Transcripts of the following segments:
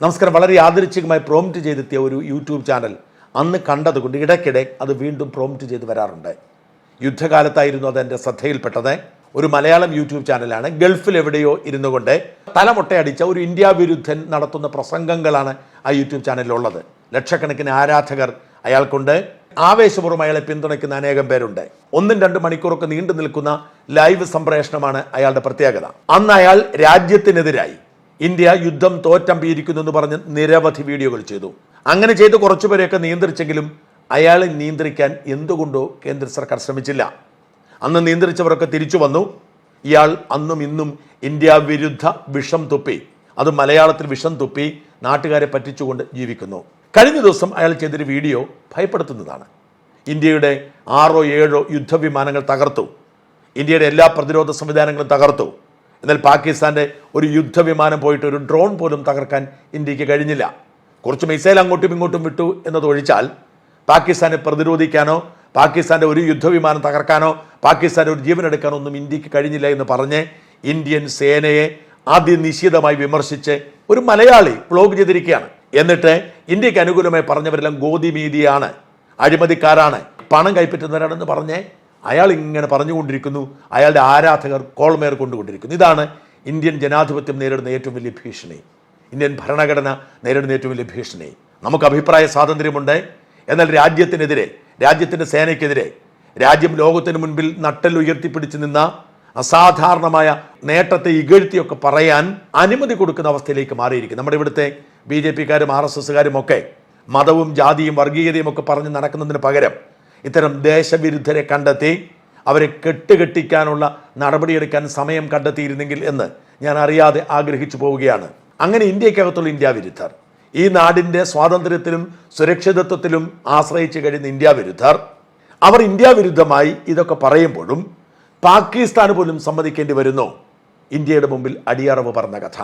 നമസ്കാരം. വളരെ യാദൃച്ഛികമായി പ്രോംപ്റ്റ് ചെയ്തെത്തിയ ഒരു യൂട്യൂബ് ചാനൽ അന്ന് കണ്ടതുകൊണ്ട് ഇടയ്ക്കിടെ അത് വീണ്ടും പ്രോംപ്റ്റ് ചെയ്ത് വരാറുണ്ട്. യുദ്ധകാലത്തായിരുന്നു അത് എന്റെ ശ്രദ്ധയിൽപ്പെട്ടത്. ഒരു മലയാളം യൂട്യൂബ് ചാനലാണ് ഗൾഫിൽ എവിടെയോ ഇരുന്നു കൊണ്ട് തലമുട്ടയടിച്ച ഒരു ഇന്ത്യ വിരുദ്ധൻ നടത്തുന്ന പ്രസംഗങ്ങളാണ് ആ യൂട്യൂബ് ചാനലിലുള്ളത് ലക്ഷക്കണക്കിന് ആരാധകർ അയാൾക്കുണ്ട് ആവേശപൂർവം അയാളെ പിന്തുണയ്ക്കുന്ന അനേകം പേരുണ്ട്. ഒന്നും രണ്ട് മണിക്കൂറൊക്കെ നീണ്ടു നിൽക്കുന്ന ലൈവ് സംപ്രേഷണമാണ് അയാളുടെ പ്രത്യേകത. അന്ന് അയാൾ രാജ്യത്തിനെതിരായി ഇന്ത്യ യുദ്ധം തോറ്റമ്പിയിരിക്കുന്നു എന്ന് പറഞ്ഞ് നിരവധി വീഡിയോകൾ ചെയ്തു. അങ്ങനെ ചെയ്ത് കുറച്ചുപേരെയൊക്കെ നിയന്ത്രിച്ചെങ്കിലും അയാളെ നിയന്ത്രിക്കാൻ എന്തുകൊണ്ടോ കേന്ദ്ര സർക്കാർ ശ്രമിച്ചില്ല. അന്ന് നിയന്ത്രിച്ചവരൊക്കെ തിരിച്ചു വന്നു. ഇയാൾ അന്നും ഇന്നും ഇന്ത്യ വിരുദ്ധ വിഷം തുപ്പി. അത് മലയാളത്തിൽ വിഷം തുപ്പി നാട്ടുകാരെ പറ്റിച്ചുകൊണ്ട് ജീവിക്കുന്നു. കഴിഞ്ഞ ദിവസം അയാൾ ചെയ്തൊരു വീഡിയോ ഭയപ്പെടുത്തുന്നതാണ്. ഇന്ത്യയുടെ ആറോ ഏഴോ യുദ്ധവിമാനങ്ങൾ തകർത്തു. ഇന്ത്യയുടെ എല്ലാ പ്രതിരോധ സംവിധാനങ്ങളും തകർത്തു. എന്നാൽ പാകിസ്ഥാന്റെ ഒരു യുദ്ധവിമാനം പോയിട്ട് ഒരു ഡ്രോൺ പോലും തകർക്കാൻ ഇന്ത്യയ്ക്ക് കഴിഞ്ഞില്ല. കുറച്ച് മിസൈൽ അങ്ങോട്ടും ഇങ്ങോട്ടും വിട്ടു എന്നതൊഴിച്ചാൽ പാകിസ്ഥാനെ പ്രതിരോധിക്കാനോ പാകിസ്ഥാന്റെ ഒരു യുദ്ധവിമാനം തകർക്കാനോ പാകിസ്ഥാന്റെ ഒരു ജീവനെടുക്കാനോ ഒന്നും ഇന്ത്യയ്ക്ക് കഴിഞ്ഞില്ല എന്ന് പറഞ്ഞ് ഇന്ത്യൻ സേനയെ അതിനിശ്ചിതമായി വിമർശിച്ച് ഒരു മലയാളി ബ്ലോഗ് ചെയ്തിരിക്കുകയാണ്. എന്നിട്ട് ഇന്ത്യയ്ക്ക് അനുകൂലമായി പറഞ്ഞവരെല്ലാം ഗോതിമീതിയാണ് അഴിമതിക്കാരാണ് പണം കൈപ്പറ്റുന്നവരാണെന്ന് പറഞ്ഞ് അയാൾ ഇങ്ങനെ പറഞ്ഞുകൊണ്ടിരിക്കുന്നു. അയാളുടെ ആരാധകർ കോൾമേർ കൊണ്ടുകൊണ്ടിരിക്കുന്നു. ഇതാണ് ഇന്ത്യൻ ജനാധിപത്യം നേരിടുന്ന ഏറ്റവും വലിയ ഭീഷണി. ഇന്ത്യൻ ഭരണഘടന നേരിടുന്ന ഏറ്റവും വലിയ ഭീഷണി. നമുക്ക് അഭിപ്രായ സ്വാതന്ത്ര്യമുണ്ട്. എന്നാൽ രാജ്യത്തിനെതിരെ രാജ്യത്തിന്റെ സേനയ്ക്കെതിരെ രാജ്യം ലോകത്തിന് മുൻപിൽ നട്ടൽ ഉയർത്തിപ്പിടിച്ച് നിന്ന അസാധാരണമായ നേട്ടത്തെ ഇകഴ്ത്തിയൊക്കെ പറയാൻ അനുമതി കൊടുക്കുന്ന അവസ്ഥയിലേക്ക് മാറിയിരിക്കും നമ്മുടെ ഇവിടുത്തെ ബി ജെ പിക്കാരും ആർ എസ് എസ്സുകാരും ഒക്കെ മതവും ജാതിയും വർഗീയതയും ഒക്കെ പറഞ്ഞ് നടക്കുന്നതിന് പകരം ഇത്തരം ദേശവിരുദ്ധരെ കണ്ടെത്തി അവരെ കെട്ടുകെട്ടിക്കാനുള്ള നടപടിയെടുക്കാൻ സമയം കണ്ടെത്തിയിരുന്നെങ്കിൽ എന്ന് ഞാൻ അറിയാതെ ആഗ്രഹിച്ചു പോവുകയാണ്. അങ്ങനെ ഇന്ത്യക്കകത്തുള്ള ഇന്ത്യ വിരുദ്ധർ ഈ നാടിന്റെ സ്വാതന്ത്ര്യത്തിലും സുരക്ഷിതത്വത്തിലും ആശ്രയിച്ചു കഴിയുന്ന ഇന്ത്യ വിരുദ്ധർ അവർ ഇന്ത്യ വിരുദ്ധമായി ഇതൊക്കെ പറയുമ്പോഴും പാകിസ്ഥാന് പോലും സമ്മതിക്കേണ്ടി വരുന്നു. ഇന്ത്യയുടെ മുമ്പിൽ അടിയറവ് പറഞ്ഞ കഥ.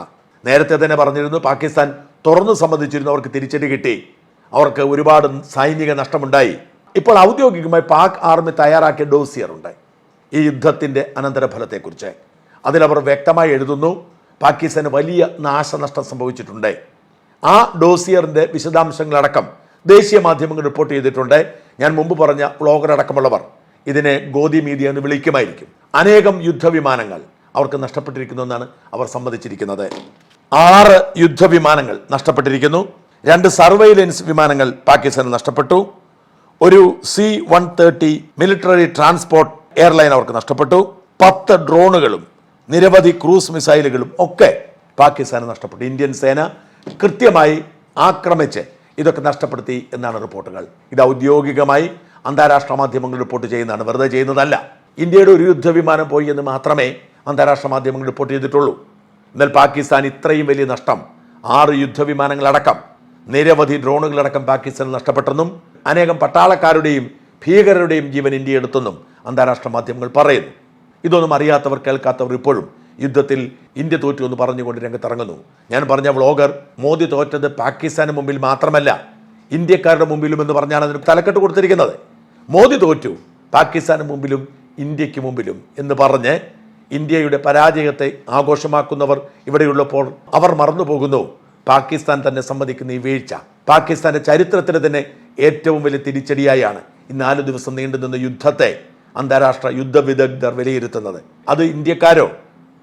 നേരത്തെ തന്നെ പറഞ്ഞിരുന്നു പാകിസ്ഥാൻ തുറന്നു സമ്മതിച്ചിരുന്നു അവർക്ക് തിരിച്ചടി കിട്ടി. അവർക്ക് ഒരുപാട് സൈനിക നഷ്ടമുണ്ടായി. ഇപ്പോൾ ഔദ്യോഗികമായി പാക് ആർമി തയ്യാറാക്കിയ ഡോസിയർ ഉണ്ട് ഈ യുദ്ധത്തിന്റെ അനന്തരഫലത്തെക്കുറിച്ച്. അതിലവർ വ്യക്തമായി എഴുതുന്നു പാകിസ്ഥാന് വലിയ നാശനഷ്ടം സംഭവിച്ചിട്ടുണ്ട്. ആ ഡോസിയറിന്റെ വിശദാംശങ്ങളടക്കം ദേശീയ മാധ്യമങ്ങൾ റിപ്പോർട്ട് ചെയ്തിട്ടുണ്ട്. ഞാൻ മുമ്പ് പറഞ്ഞ വ്ളോഗറടക്കമുള്ളവർ ഇതിനെ ഗോതി മീഡിയ എന്ന് വിളിക്കുമായിരിക്കും. അനേകം യുദ്ധവിമാനങ്ങൾ അവർക്ക് നഷ്ടപ്പെട്ടിരിക്കുന്നു എന്നാണ് അവർ സമ്മതിച്ചിരിക്കുന്നത്. ആറ് യുദ്ധവിമാനങ്ങൾ നഷ്ടപ്പെട്ടിരിക്കുന്നു. രണ്ട് സർവൈലൻസ് വിമാനങ്ങൾ പാകിസ്ഥാന് നഷ്ടപ്പെട്ടു. ഒരു C one thirty military transport airline അവർക്ക് നഷ്ടപ്പെട്ടു. പത്ത് ഡ്രോണുകളും നിരവധി ക്രൂസ് മിസൈലുകളും ഒക്കെ പാകിസ്ഥാന് നഷ്ടപ്പെട്ടു. ഇന്ത്യൻ സേന കൃത്യമായി ആക്രമിച്ച് ഇതൊക്കെ നഷ്ടപ്പെടുത്തി എന്നാണ് റിപ്പോർട്ടുകൾ. ഇത് ഔദ്യോഗികമായി അന്താരാഷ്ട്ര മാധ്യമങ്ങൾ റിപ്പോർട്ട് ചെയ്യുന്നതാണ്. വെറുതെ ചെയ്യുന്നതല്ല. ഇന്ത്യയുടെ ഒരു യുദ്ധവിമാനം പോയി എന്ന് മാത്രമേ അന്താരാഷ്ട്ര മാധ്യമങ്ങൾ റിപ്പോർട്ട് ചെയ്തിട്ടുള്ളൂ. എന്നാൽ പാകിസ്ഥാൻ ഇത്രയും വലിയ നഷ്ടം. ആറ് യുദ്ധവിമാനങ്ങളടക്കം നിരവധി ഡ്രോണുകളടക്കം പാകിസ്ഥാൻ നഷ്ടപ്പെട്ടെന്നും അനേകം പട്ടാളക്കാരുടെയും ഭീകരരുടെയും ജീവൻ ഇന്ത്യ എടുത്തെന്നും അന്താരാഷ്ട്ര മാധ്യമങ്ങൾ പറയുന്നു. ഇതൊന്നും അറിയാത്തവർ കേൾക്കാത്തവർ ഇപ്പോഴും യുദ്ധത്തിൽ ഇന്ത്യ തോറ്റു എന്ന് പറഞ്ഞുകൊണ്ട് രംഗത്തിറങ്ങുന്നു. ഞാൻ പറഞ്ഞ വ്ളോഗർ മോദി തോറ്റത് പാകിസ്ഥാന് മുമ്പിൽ മാത്രമല്ല ഇന്ത്യക്കാരുടെ മുമ്പിലും എന്ന് പറഞ്ഞാണ് അതിന് തലക്കെട്ട് കൊടുത്തിരിക്കുന്നത്. മോദി തോറ്റു പാകിസ്ഥാന് മുമ്പിലും ഇന്ത്യയ്ക്ക് മുമ്പിലും എന്ന് പറഞ്ഞ് ഇന്ത്യയുടെ പരാജയത്തെ ആഘോഷമാക്കുന്നവർ ഇവിടെയുള്ളപ്പോൾ അവർ മറന്നു പോകുന്നു പാകിസ്ഥാൻ തന്നെ സമ്മതിക്കുന്ന ഈ വീഴ്ച. പാകിസ്ഥാന്റെ ചരിത്രത്തിന് തന്നെ ഏറ്റവും വലിയ തിരിച്ചടിയായാണ് ഈ നാല് ദിവസം നീണ്ടുനിന്ന യുദ്ധത്തെ അന്താരാഷ്ട്ര യുദ്ധ വിദഗ്ധർ വിലയിരുത്തുന്നത്. അത് ഇന്ത്യക്കാരോ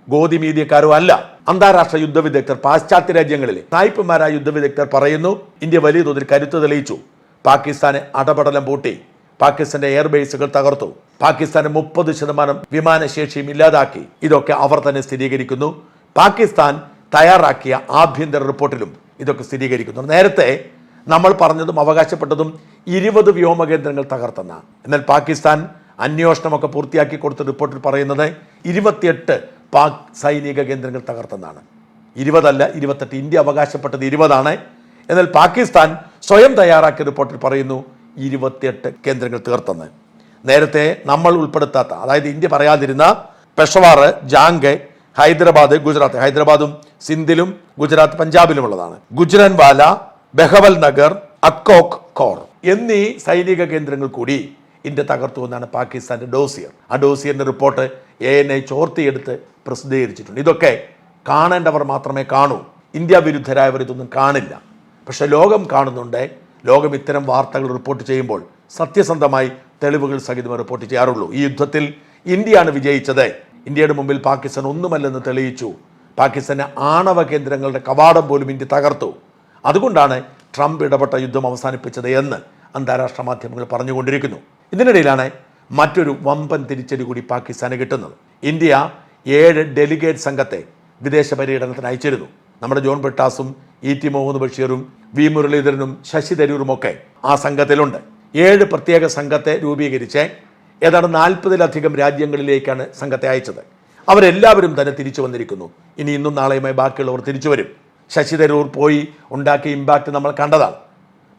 ഗോതി മീഡിയക്കാരോ അല്ല. അന്താരാഷ്ട്ര യുദ്ധ വിദഗ്ധർ പാശ്ചാത്യ രാജ്യങ്ങളിലെ സായിപ്പന്മാരായ യുദ്ധ വിദഗ്ധർ പറയുന്നു ഇന്ത്യ വലിയ തോതിൽ കരുത്ത് തെളിയിച്ചു. പാകിസ്ഥാന് അടപടലം പൂട്ടി. പാകിസ്ഥാന്റെ എയർബേസുകൾ തകർത്തു. പാകിസ്ഥാന് മുപ്പത് ശതമാനം വിമാനശേഷിയും ഇല്ലാതാക്കി. ഇതൊക്കെ അവർ തന്നെ സ്ഥിരീകരിക്കുന്നു. പാകിസ്ഥാൻ തയ്യാറാക്കിയ ആഭ്യന്തര റിപ്പോർട്ടിലും ഇതൊക്കെ സ്ഥിരീകരിക്കുന്നു. നേരത്തെ നമ്മൾ പറഞ്ഞതും അവകാശപ്പെട്ടതും ഇരുപത് വ്യോമകേന്ദ്രങ്ങൾ തകർത്തെന്ന. എന്നാൽ പാകിസ്ഥാൻ അന്വേഷണമൊക്കെ പൂർത്തിയാക്കി കൊടുത്ത റിപ്പോർട്ടിൽ പറയുന്നത് ഇരുപത്തിയെട്ട് പാക് സൈനിക കേന്ദ്രങ്ങൾ തകർത്തെന്നാണ്. ഇരുപതല്ല ഇരുപത്തെട്ട്. ഇന്ത്യ അവകാശപ്പെട്ടത് ഇരുപതാണ്. എന്നാൽ പാകിസ്ഥാൻ സ്വയം തയ്യാറാക്കിയ റിപ്പോർട്ടിൽ പറയുന്നു ഇരുപത്തിയെട്ട് കേന്ദ്രങ്ങൾ തീർത്തെന്ന്. നേരത്തെ നമ്മൾ ഉൾപ്പെടുത്താത്ത അതായത് ഇന്ത്യ പറയാതിരുന്ന പെഷവാർ ജാങ്ക് ഹൈദരാബാദ് ഗുജറാത്ത്. ഹൈദരാബാദും സിന്ധിലും ഗുജറാത്ത് പഞ്ചാബിലും ഉള്ളതാണ് ഗുജ്റൻവാല ബെഹവൽ നഗർ അക്കോക് കോർ എന്നീ സൈനിക കേന്ദ്രങ്ങൾ കൂടി ഇന്ത്യ തകർത്തു എന്നാണ് പാകിസ്ഥാന്റെ ഡോസിയർ. ആ ഡോസിയറിന്റെ റിപ്പോർട്ട് എ എൻ ഐ ചോർത്തിയെടുത്ത് പ്രസിദ്ധീകരിച്ചിട്ടുണ്ട്. ഇതൊക്കെ കാണേണ്ടവർ മാത്രമേ കാണൂ. ഇന്ത്യ വിരുദ്ധരായവർ ഇതൊന്നും കാണില്ല. പക്ഷെ ലോകം കാണുന്നുണ്ട്. ലോകം ഇത്തരം വാർത്തകൾ റിപ്പോർട്ട് ചെയ്യുമ്പോൾ സത്യസന്ധമായി തെളിവുകൾ സഹിതം റിപ്പോർട്ട് ചെയ്യാറുള്ളൂ. ഈ യുദ്ധത്തിൽ ഇന്ത്യയാണ് വിജയിച്ചത്. ഇന്ത്യയുടെ മുമ്പിൽ പാകിസ്ഥാൻ ഒന്നുമല്ലെന്ന് തെളിയിച്ചു. പാകിസ്ഥാന്റെ ആണവ കേന്ദ്രങ്ങളുടെ കവാടം പോലും ഇന്ത്യ തകർത്തു. അതുകൊണ്ടാണ് ട്രംപ് ഇടപെട്ട യുദ്ധം അവസാനിപ്പിച്ചത് എന്ന് അന്താരാഷ്ട്ര മാധ്യമങ്ങൾ പറഞ്ഞുകൊണ്ടിരിക്കുന്നു. ഇതിനിടയിലാണ് മറ്റൊരു വമ്പൻ തിരിച്ചടി കൂടി പാകിസ്ഥാന് കിട്ടുന്നത്. ഇന്ത്യ ഏഴ് ഡെലിഗേറ്റ് സംഘത്തെ വിദേശ പര്യടനത്തിന് അയച്ചിരുന്നു. നമ്മുടെ ജോൺ ബ്രിട്ടാസും ഇ ടി മുഹമ്മദ് ബഷീറും വി മുരളീധരനും ശശി തരൂരും ഒക്കെ ആ സംഘത്തിലുണ്ട്. ഏഴ് പ്രത്യേക സംഘത്തെ രൂപീകരിച്ച് ഏതാണ്ട് നാൽപ്പതിലധികം രാജ്യങ്ങളിലേക്കാണ് സംഘത്തെ അയച്ചത്. അവരെല്ലാവരും തന്നെ തിരിച്ചു വന്നിരിക്കുന്നു. ഇനി ഇന്നും നാളെയുമായി ബാക്കിയുള്ളവർ തിരിച്ചു വരും. ശശി തരൂർ പോയി ഉണ്ടാക്കിയ ഇമ്പാക്റ്റ് നമ്മൾ കണ്ടതാണ്.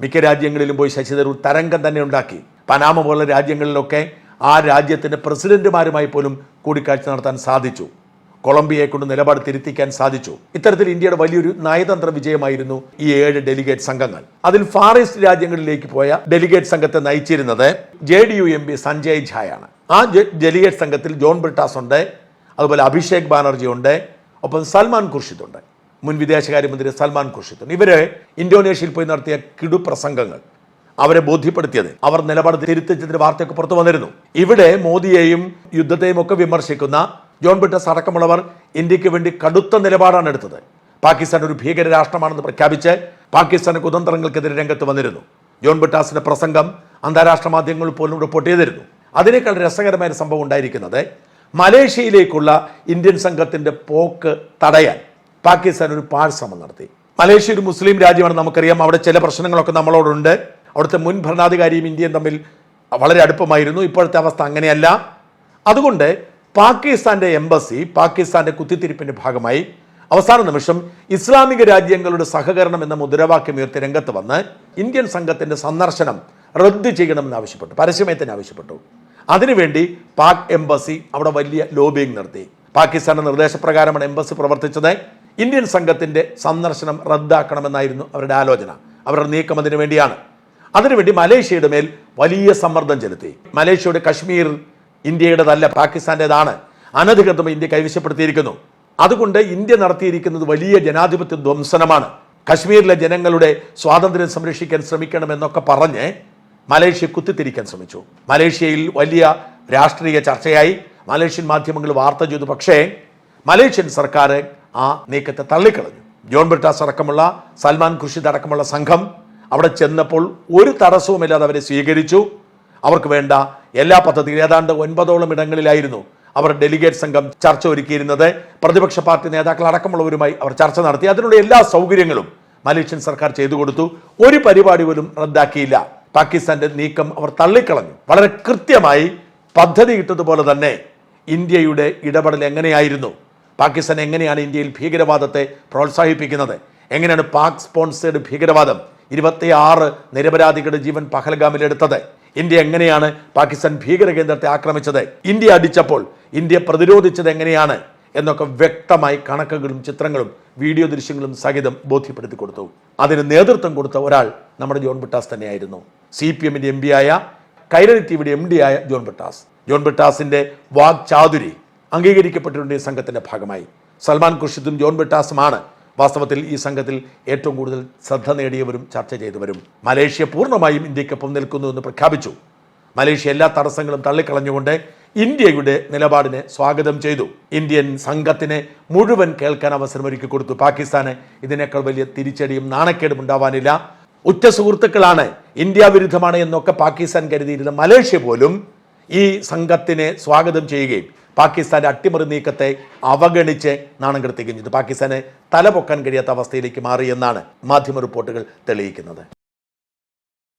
മിക്ക രാജ്യങ്ങളിലും പോയി ശശി തരൂർ തരംഗം തന്നെ ഉണ്ടാക്കി. പനാമ പോലുള്ള രാജ്യങ്ങളിലൊക്കെ ആ രാജ്യത്തിന്റെ പ്രസിഡന്റുമാരുമായി പോലും കൂടിക്കാഴ്ച നടത്താൻ സാധിച്ചു. കൊളംബിയയെ കൊണ്ട് നിലപാട് തിരുത്തിക്കാൻ സാധിച്ചു. ഇത്തരത്തിൽ ഇന്ത്യയുടെ വലിയൊരു നയതന്ത്ര വിജയമായിരുന്നു ഈ ഏഴ് ഡെലിഗേറ്റ് സംഘങ്ങൾ. അതിൽ ഫാർ ഈസ്റ്റ് രാജ്യങ്ങളിലേക്ക് പോയ ഡെലിഗേറ്റ് സംഘത്തെ നയിച്ചിരുന്നത് J D U M P Sanjay ഝായാണ്. ആ ഡെലിഗേറ്റ് സംഘത്തിൽ ജോൺ ബ്രിട്ടാസ് ഉണ്ട് അതുപോലെ അഭിഷേക് ബാനർജി ഉണ്ട് ഒപ്പം സൽമാൻ ഖുർഷിദ് ഉണ്ട് മുൻ വിദേശകാര്യമന്ത്രി സൽമാൻ ഖുർഷിദ്. ഇവരെ ഇന്തോനേഷ്യയിൽ പോയി നടത്തിയ കിടുപ്രസംഗങ്ങൾ അവരെ ബോധ്യപ്പെടുത്തിയത് അവർ നിലപാട് തിരുത്തിച്ചതിന്റെ വാർത്തയൊക്കെ പുറത്തു വന്നിരുന്നു. ഇവിടെ മോദിയെയും യുദ്ധത്തെയും ഒക്കെ വിമർശിക്കുന്ന ജോൺ ബിട്ടസ് അടക്കമുള്ളവർ ഇന്ത്യയ്ക്ക് വേണ്ടി കടുത്ത നിലപാടാണ് എടുത്തത്. പാകിസ്ഥാൻ ഒരു ഭീകര രാഷ്ട്രമാണെന്ന് പ്രഖ്യാപിച്ച് പാകിസ്ഥാന്റെ കുതന്ത്രങ്ങൾക്കെതിരെ രംഗത്ത് വന്നിരുന്നു. ജോൺ ബിട്ടാസിന്റെ പ്രസംഗം അന്താരാഷ്ട്ര മാധ്യമങ്ങൾ പോലും റിപ്പോർട്ട് ചെയ്തിരുന്നു. അതിനേക്കാൾ രസകരമായ സംഭവം ഉണ്ടായിരിക്കുന്നത് മലേഷ്യയിലേക്കുള്ള ഇന്ത്യൻ സംഘത്തിന്റെ പോക്ക് തടയാൻ പാകിസ്ഥാൻ ഒരു പാഴ് ശ്രമം നടത്തി. മലേഷ്യ ഒരു മുസ്ലിം രാജ്യമാണ് നമുക്കറിയാം. അവിടെ ചില പ്രശ്നങ്ങളൊക്കെ നമ്മളോടുണ്ട്. അവിടുത്തെ മുൻ ഭരണാധികാരിയും ഇന്ത്യയും തമ്മിൽ വളരെ അടുപ്പമായിരുന്നു. ഇപ്പോഴത്തെ അവസ്ഥ അങ്ങനെയല്ല. അതുകൊണ്ട് പാകിസ്ഥാന്റെ എംബസി പാകിസ്ഥാന്റെ കുത്തിത്തിരിപ്പിന്റെ ഭാഗമായി അവസാന നിമിഷം ഇസ്ലാമിക രാജ്യങ്ങളുടെ സഹകരണം എന്ന മുദ്രാവാക്യം ഉയർത്തി രംഗത്ത് വന്ന് ഇന്ത്യൻ സംഘത്തിന്റെ സന്ദർശനം റദ്ദ് ചെയ്യണമെന്ന് ആവശ്യപ്പെട്ടു. പരസ്യമയത്തിന് ആവശ്യപ്പെട്ടു. അതിനുവേണ്ടി പാക് എംബസി അവിടെ വലിയ ലോബിയിങ് നടത്തി പാകിസ്ഥാന്റെ നിർദ്ദേശപ്രകാരമാണ് എംബസി പ്രവർത്തിച്ചത്. ഇന്ത്യൻ സംഘത്തിന്റെ സന്ദർശനം റദ്ദാക്കണമെന്നായിരുന്നു അവരുടെ ആലോചന. അവരുടെ നീക്കം അതിനു വേണ്ടിയാണ്. അതിനുവേണ്ടി മലേഷ്യയുടെ മേൽ വലിയ സമ്മർദ്ദം ചെലുത്തി. മലേഷ്യയുടെ കശ്മീർ ഇന്ത്യയുടേതല്ല പാകിസ്ഥാന്റെതാണ് അനധികൃതമായി ഇന്ത്യ കൈവശപ്പെടുത്തിയിരിക്കുന്നു. അതുകൊണ്ട് ഇന്ത്യ നടത്തിയിരിക്കുന്നത് വലിയ ജനാധിപത്യ ധ്വംസനമാണ്. കശ്മീരിലെ ജനങ്ങളുടെ സ്വാതന്ത്ര്യം സംരക്ഷിക്കാൻ ശ്രമിക്കണമെന്നൊക്കെ പറഞ്ഞ് മലേഷ്യ കുത്തിത്തിരിക്കാൻ ശ്രമിച്ചു. മലേഷ്യയിൽ വലിയ രാഷ്ട്രീയ ചർച്ചയായി. മലേഷ്യൻ മാധ്യമങ്ങൾ വാർത്ത ചെയ്തു. പക്ഷേ മലേഷ്യൻ സർക്കാർ ആ നീക്കത്തെ തള്ളിക്കളഞ്ഞു. ജോൺ ബ്രിട്ടാസ് അടക്കമുള്ള സൽമാൻ ഖുർഷിദ് അടക്കമുള്ള സംഘം അവിടെ ചെന്നപ്പോൾ ഒരു തടസ്സവുമില്ലാതെ അവരെ സ്വീകരിച്ചു. അവർക്ക് വേണ്ട എല്ലാ പദ്ധതികളും ഏതാണ്ട് ഒൻപതോളം ഇടങ്ങളിലായിരുന്നു അവർ ഡെലിഗേറ്റ് സംഘം ചർച്ച ഒരുക്കിയിരുന്നത്. പ്രതിപക്ഷ പാർട്ടി നേതാക്കൾ അടക്കമുള്ളവരുമായി അവർ ചർച്ച നടത്തി. അതിനുള്ള എല്ലാ സൗകര്യങ്ങളും മലേഷ്യൻ സർക്കാർ ചെയ്തു കൊടുത്തു. ഒരു പരിപാടി പോലും റദ്ദാക്കിയില്ല. പാകിസ്ഥാന്റെ നീക്കം അവർ തള്ളിക്കളഞ്ഞു. വളരെ കൃത്യമായി പദ്ധതി ഇട്ടതുപോലെ തന്നെ ഇന്ത്യയുടെ ഇടപെടൽ എങ്ങനെയായിരുന്നു? പാകിസ്ഥാൻ എങ്ങനെയാണ് ഇന്ത്യയിൽ ഭീകരവാദത്തെ പ്രോത്സാഹിപ്പിക്കുന്നത്? എങ്ങനെയാണ് പാക് സ്പോൺസേഡ് ഭീകരവാദം? ഇരുപത്തിയാറ് നിരപരാധികളുടെ ജീവൻ പഹൽഗാമിലെടുത്തത് ഇന്ത്യ എങ്ങനെയാണ് പാകിസ്ഥാൻ ഭീകര കേന്ദ്രത്തെ ആക്രമിച്ചത്? ഇന്ത്യ അടിച്ചപ്പോൾ ഇന്ത്യ പ്രതിരോധിച്ചത് എങ്ങനെയാണ്? എന്നൊക്കെ വ്യക്തമായി കണക്കുകളും ചിത്രങ്ങളും വീഡിയോ ദൃശ്യങ്ങളും സഹിതം ബോധ്യപ്പെടുത്തി കൊടുത്തു. അതിന് നേതൃത്വം കൊടുത്ത ഒരാൾ നമ്മുടെ ജോൺ ബിട്ടാസ് തന്നെയായിരുന്നു. സി പി എമ്മിന്റെ എം പി ആയ കൈരളി ടിവിയുടെ എം ഡി ആയ ജോൺ ബിട്ടാസ്. ജോൺ ബിട്ടാസിന്റെ വാഗ് ചാതുരി അംഗീകരിക്കപ്പെട്ടിട്ടുണ്ട് ഈ സംഘത്തിന്റെ ഭാഗമായി. സൽമാൻ ഖുർഷിദും ജോൺ ബിട്ടാസുമാണ് വാസ്തവത്തിൽ ഈ സംഘത്തിൽ ഏറ്റവും കൂടുതൽ ശ്രദ്ധ നേടിയവരും ചർച്ച ചെയ്തവരും. മലേഷ്യ പൂർണമായും ഇന്ത്യക്കൊപ്പം നിൽക്കുന്നു എന്ന് പ്രഖ്യാപിച്ചു. മലേഷ്യ എല്ലാ തടസ്സങ്ങളും തള്ളിക്കളഞ്ഞുകൊണ്ട് ഇന്ത്യയുടെ നിലപാടിനെ സ്വാഗതം ചെയ്തു. ഇന്ത്യൻ സംഘത്തിനെ മുഴുവൻ കേൾക്കാൻ അവസരം ഒരുക്കി കൊടുത്തു. പാകിസ്ഥാന് ഇതിനേക്കാൾ വലിയ തിരിച്ചടിയും നാണക്കേടും ഉണ്ടാവാനില്ല. ഉറ്റ സുഹൃത്തുക്കളാണ് ഇന്ത്യ വിരുദ്ധമാണ് എന്നൊക്കെ പാകിസ്ഥാൻ കരുതിയിരുന്ന മലേഷ്യ പോലും ഈ സംഘത്തിനെ സ്വാഗതം ചെയ്യുകയും പാകിസ്ഥാന്റെ അട്ടിമറി നീക്കത്തെ അവഗണിച്ച് നാണം കെടുത്തി കഴിഞ്ഞത് പാകിസ്ഥാനെ തലപൊക്കാൻ കഴിയാത്ത അവസ്ഥയിലേക്ക് മാറിയെന്നാണ് മാധ്യമ റിപ്പോർട്ടുകൾ തെളിയിക്കുന്നത്.